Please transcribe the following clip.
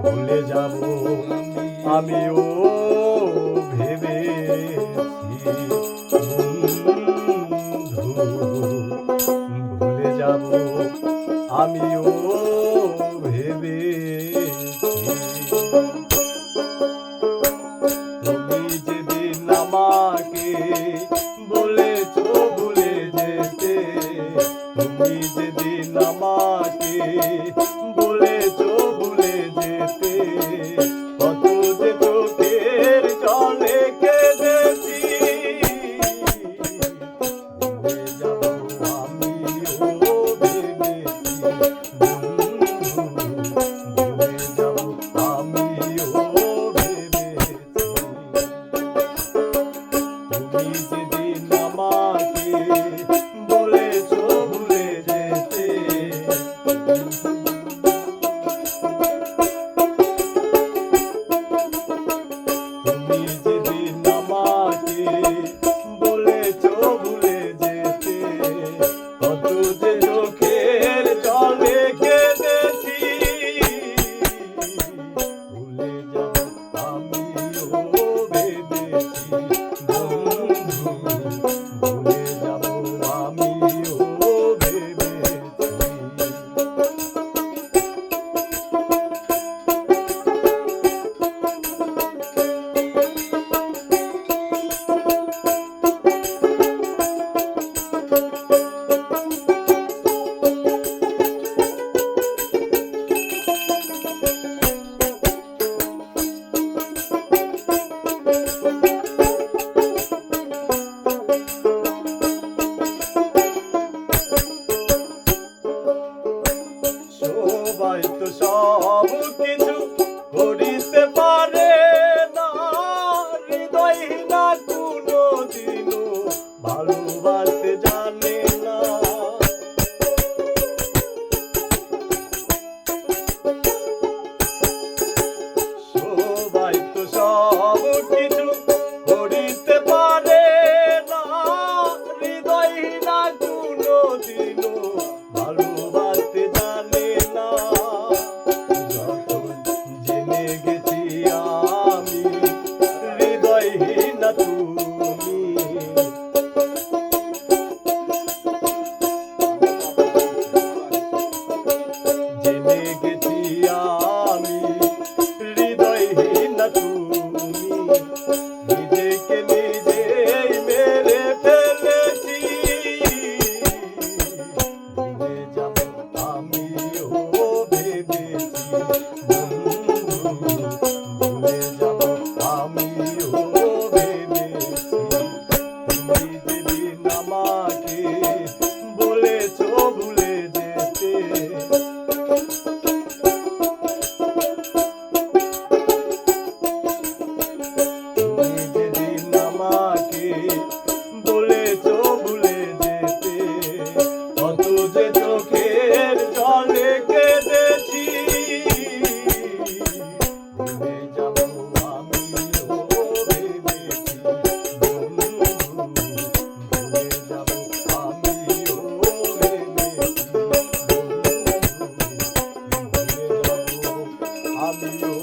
ভুলে যাব আমি ও ভেবে ভুলে যাব আমি ও ভেবে তুমি যদি নামাক Música হয়তো সব কিছু করে baby, mama. Thank you.